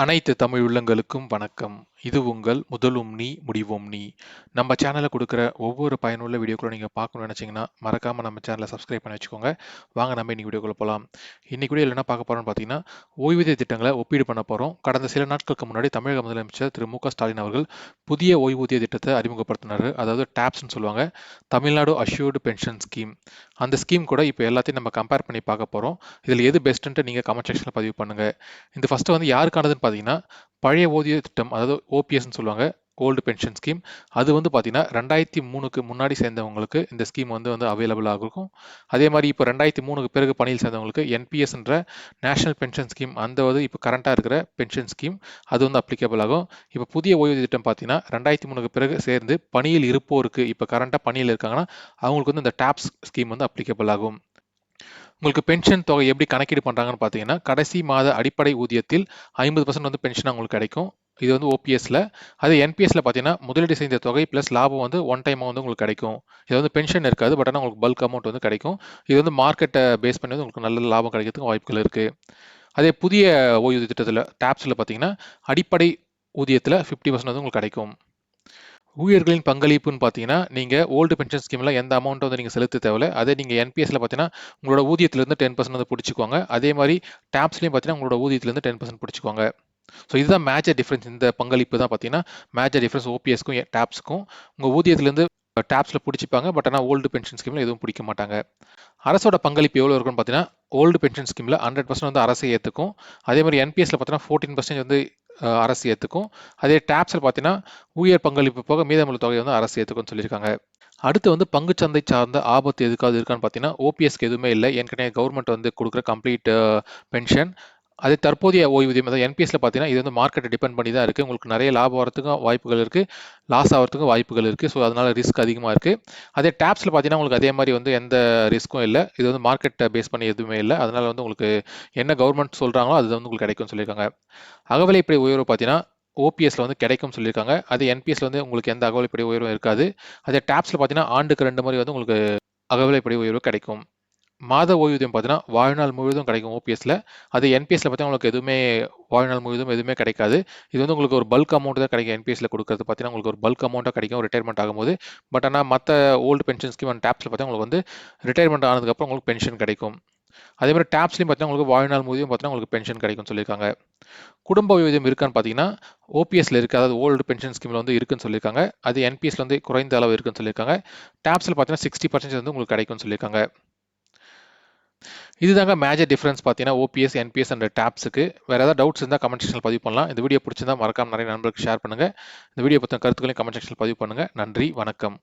அனைத்து தமிழ் உள்ளங்களுக்கும் வணக்கம். இது உங்கள் முதலும் நீ முடிவும் நீ. நம்ம சேனலில் கொடுக்குற ஒவ்வொரு பயனுள்ள வீடியோக்களும் நீங்கள் பார்க்கணும்னு நினச்சிங்கன்னா மறக்காமல் நம்ம சேனலை சப்ஸ்கிரைப் பண்ணி வச்சுக்கோங்க. வாங்க நம்ம இன்னைக்கு வீடியோக்குள்ள போகலாம் இன்னைக்கு வீடியோ என்ன பார்க்க போகிறோம்னு பார்த்தீங்கன்னா ஓய்வூதிய திட்டங்களை ஒப்பீடு பண்ண போகிறோம் கடந்த சில நாட்களுக்கு முன்னாடி தமிழக முதலமைச்சர் திரு மு ஸ்டாலின் அவர்கள் புதிய ஓய்வூதிய திட்டத்தை அறிமுகப்படுத்தினார். அதாவது டேப்ஸ்னு சொல்லுவாங்க. தமிழ்நாடு அஷ்யூர்டு பென்ஷன் ஸ்கீம் அந்த ஸ்கீம் கூட இப்போ எல்லாத்தையும் நம்ம கம்பேர் பண்ணி பார்க்க போகிறோம் இதில் எது பெஸ்ட்டுன்ட்டு நீங்கள் கமெண்ட் செக்ஷனில் பதிவு பண்ணுங்கள் இந்த ஃபஸ்ட்டு வந்து யாருக்கானதுன்னு பார்த்தீங்கன்னா பழைய ஓதிய திட்டம் அதாவது ஓபிஎஸ்ன்னு சொல்லுவாங்க ஓல்டு பென்ஷன் ஸ்கீம் அது வந்து பார்த்தீங்கன்னா ரெண்டாயிரத்தி மூணுக்கு முன்னாடி சேர்ந்தவங்களுக்கு இந்த ஸ்கீம் வந்து வந்து அவைலபிளாக இருக்கும் அதே மாதிரி இப்போ ரெண்டாயிரத்தி மூணுக்கு பிறகு பணியில் சேர்ந்தவங்களுக்கு என்பிஎஸ்ன்ற நேஷனல் பென்ஷன் ஸ்கீம் அந்த வந்து இப்போ கரண்ட்டாக இருக்கிற பென்ஷன் ஸ்கீம் அது வந்து அப்ளிகபிள் ஆகும். இப்போ புதிய ஓய்வூதிய திட்டம் பார்த்தீங்கன்னா ரெண்டாயிரத்தி மூணுக்கு பிறகு சேர்ந்து பணியில் இருப்போருக்கு இப்போ கரண்ட்டாக பணியில் இருக்காங்கன்னா அவங்களுக்கு வந்து இந்த டேப்ஸ் ஸ்கீம் வந்து அப்ளிகபிள் ஆகும். உங்களுக்கு பென்ஷன் தொகை எப்படி கணக்கீடு பண்ணுறாங்கன்னு பார்த்தீங்கன்னா கடைசி மாத அடிப்படை ஊதியத்தில் ஐம்பது பர்சன்ட் வந்து பென்ஷன் உங்களுக்கு கிடைக்கும். இது வந்து ஓபிஎஸ்ல அதே என்பிஎஸ்ல பார்த்தீங்கன்னா முதலீடு செய்த தொகை ப்ளஸ் லாபம் வந்து ஒன் டைமாக வந்து உங்களுக்கு கிடைக்கும். இது வந்து பென்ஷன் இருக்காது பட் ஆனால் உங்களுக்கு பல்க் அமௌண்ட் வந்து கிடைக்கும். இது வந்து மார்க்கெட்டை பேஸ் பண்ணி வந்து உங்களுக்கு நல்ல லாபம் கிடைக்கிறதுக்கு வாய்ப்புகள் இருக்குது அதே புதிய ஓய்வூதிய திட்டத்தில் டேப்ஸில் பார்த்தீங்கன்னா அடிப்படை ஊதியத்தில் ஃபிஃப்டி பர்சன்ட் வந்து உங்களுக்கு கிடைக்கும். ஊழியர்களின் பங்களிப்புன்னு பார்த்தீங்கன்னா நீங்கள் ஓல்டு பென்ஷன் ஸ்கீமில் எந்த அமௌண்ட் வந்து நீங்கள் செலுத்த தேவையில்ல. அதே நீங்கள் என்பிஎஸ்ல பார்த்தீங்கன்னா உங்களோட ஊதியத்திலேருந்து டென் பர்சன்ட் வந்து பிடிச்சிக்குவாங்க அதே மாதிரி டேப்ஸ்லையும் பார்த்தீங்கன்னா உங்களோட ஊதியத்திலேருந்து டென் பர்சன்ட் பிடிச்சிக்குவாங்க ஸோ இதுதான் மேஜர் டிஃப்ரென்ஸ் இந்த பங்களிப்பு தான் பார்த்தீங்கன்னா மேஜர் டிஃப்ரென்ஸ் ஓபிஎஸ்க்கும் டேப்ஸ்க்கும் உங்கள் ஊதியத்திலேருந்து டேப்ஸில் பிடிச்சிப்பாங்க. பட் ஆனால் ஓல்டு பென்ஷன் ஸ்கீமில் எதுவும் பிடிக்க மாட்டாங்க. அரசோட பங்களிப்பு எவ்வளோ இருக்குன்னு பார்த்தீங்கன்னா ஓல்டு பென்ஷன் ஸ்கீமில் ஹண்ட்ரட் பர்சன்ட் வந்து அரசு ஏற்றுக்கும் அதே மாதிரி என்பிஎஸ்ல பார்த்தீங்கன்னா ஃபோர்டீன் பர்சன்ட் வந்து அரசு ஏற்றுக்கும் அதே டேப்ஸில் பார்த்தீங்கன்னா ஊழியர் பங்களிப்பு போக மீதமுள்ள தொகை வந்து அரசு ஏற்றுக்கும்னு சொல்லியிருக்காங்க. அடுத்து வந்து பங்குச்சந்தை சார்ந்த ஆபத்து எதுக்காவது இருக்கான்னு பார்த்தீங்கன்னா ஓபிஎஸ்க்கு எதுவுமே இல்லை. ஏற்கனவே கவர்மெண்ட் வந்து கொடுக்குற கம்ப்ளீட் பென்ஷன் அதே தற்போதைய ஓய்வூதியம் அதாவது என்பிஎஸ்ல பார்த்தீங்கன்னா இது வந்து மார்க்கெட்டை டிபெண்ட் பண்ணி தான் இருக்குது உங்களுக்கு நிறைய லாபம் வரத்துக்கும் வாய்ப்புகள் இருக்குது லாஸ் ஆகிறதுக்கும் வாய்ப்புகள் இருக்குது ஸோ அதனால் ரிஸ்க் அதிகமாக இருக்குது அதே டேப்ஸில் பார்த்தீங்கன்னா உங்களுக்கு அதே மாதிரி வந்து எந்த ரிஸ்க்கும் இல்லை. இது வந்து மார்க்கெட்டை பேஸ் பண்ணி எதுவுமே இல்லை. அதனால் வந்து உங்களுக்கு என்ன கவர்மெண்ட் சொல்கிறாங்களோ அது வந்து உங்களுக்கு கிடைக்கும்னு சொல்லியிருக்காங்க. அகவலைப்படி உயர்வு பார்த்தீங்கன்னா ஓபிஎஸ்ல வந்து கிடைக்கும் சொல்லியிருக்காங்க. அது என்பிஎஸ்ல வந்து உங்களுக்கு எந்த அகவலைப்படி உயர்வும் இருக்காது. அதே டேப்ஸில் பார்த்தீங்கன்னா ஆண்டுக்கு ரெண்டு மாதிரி வந்து உங்களுக்கு அகவலைப்படி உயர்வு கிடைக்கும். மாத ஓய்வூதியம் பார்த்தீங்கன்னா வாழ்நாள் முழுவதும் கிடைக்கும் ஓபிஎஸ்ல அது என்பிஎஸ்ல பார்த்தீங்கன்னா உங்களுக்கு எதுவுமே வாழ்நாள் முழுவதும் எதுவுமே கிடைக்காது. இது வந்து உங்களுக்கு ஒரு பல்க் அமௌண்ட் தான் கிடைக்கும் என்பிஎஸ்ல கொடுக்கறது. பார்த்தீங்கன்னா உங்களுக்கு ஒரு பல்க் அமௌண்ட்டாக கிடைக்கும் ரிட்டைர்மெண்ட் ஆகும்போது. பட் ஆனால் மற்ற ஓல்டு பென்ஷன் ஸ்கீம் அண்ட் டேப்ஸில் பார்த்தீங்கன்னா உங்களுக்கு வந்து ரிட்டைர்மெண்ட் ஆனதுக்கப்புறம் உங்களுக்கு பென்ஷன் கிடைக்கும். அதே மாதிரி டேப்ஸ்லையும் பார்த்தீங்கன்னா உங்களுக்கு வாழ்நாள் முழுவதும் பார்த்தீங்கன்னா உங்களுக்கு பென்ஷன் கிடைக்கும்னு சொல்லியிருக்காங்க. குடும்ப ஓய்வூதியம் இருக்கான்னு பார்த்தீங்கன்னா ஓபிஎஸ்ல இருக்கு. அதாவது ஓல்டு பென்ஷன் ஸ்கீமில் வந்து இருக்குன்னு சொல்லியிருக்காங்க. அது என்பிஎஸ்ல வந்து குறைந்த அளவு இருக்குன்னு சொல்லியிருக்காங்க. டேப்ஸில் பார்த்தீங்கன்னா சிக்ஸ்டி பர்சன்டேஜ் வந்து உங்களுக்கு கிடைக்கும்னு சொல்லியிருக்காங்க. இதுதாங்க மேஜர் டிஃபரன்ஸ் பார்த்தீங்கன்னா ஓபிஎஸ் என்பிஎஸ் அண்ட் டேப்ஸுக்கு வேறு ஏதாவது டவுட்ஸ் இருந்தால் கமெண்ட் செக்ஷனில் பதிவு பண்ணலாம். இந்த வீடியோ பிடிச்சிருந்தா மறக்காம நிறைய நண்பர்களுக்கு ஷேர் பண்ணுங்கள் இந்த வீடியோ பற்றின கருத்துக்களையும் கமெண்ட் செக்ஷனில் பதிவு பண்ணுங்கள் நன்றி வணக்கம்.